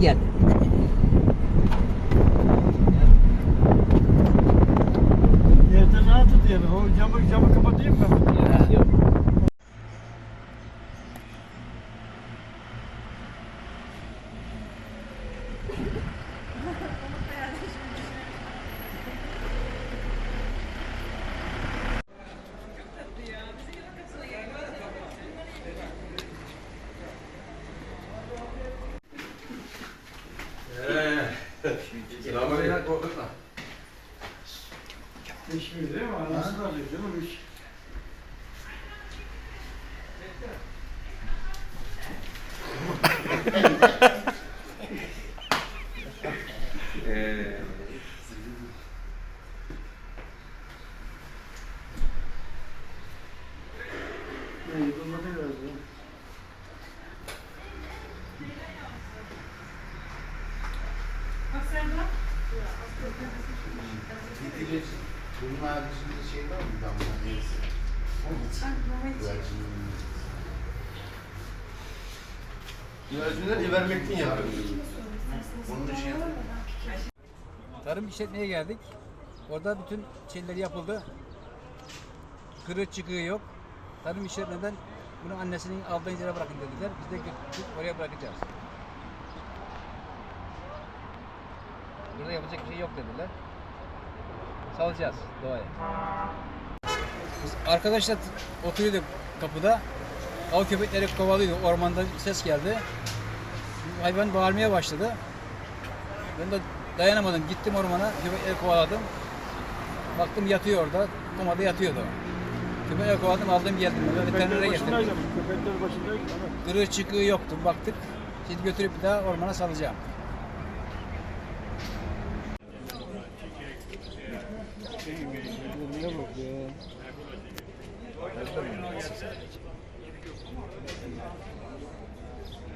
Gel gel. Yerden rahat et yani. O camı, camı kapatayım mı? Ya, yok. Şeyden korkutma. Beş bin lira mı? Anasını da alıyor canım. Üç. ee, yani bunları lazım. Ya. Bunun haricinde şey var mı? Damla neyse. Güvercin. güvercinler ivermektin yapıyor. Onun dışı Tarım işletmeye geldik. Orada bütün şeyler yapıldı. Kırığı çıkığı yok. Tarım işletmeden bunu annesinin aldığı yere bırakın dediler. Biz de oraya bırakacağız. Burada yapacak bir şey yok dediler. Salacağız doğaya. Biz arkadaşlar oturuyorduk kapıda. Av köpekleri kovalıyordu. Ormanda ses geldi. Hayvan bağırmaya başladı. Ben de dayanamadım. Gittim ormana. Köpekleri kovaladım. Baktım yatıyor orada. Komada yatıyordu. Köpekleri kovaladım. Aldım geldim. Veterinere getirdim. Köpekler başındaydı. Kırığı çıkığı yoktu. Baktık. Şimdi götürüp bir daha ormana salacağım. Güzelliğe bak ya.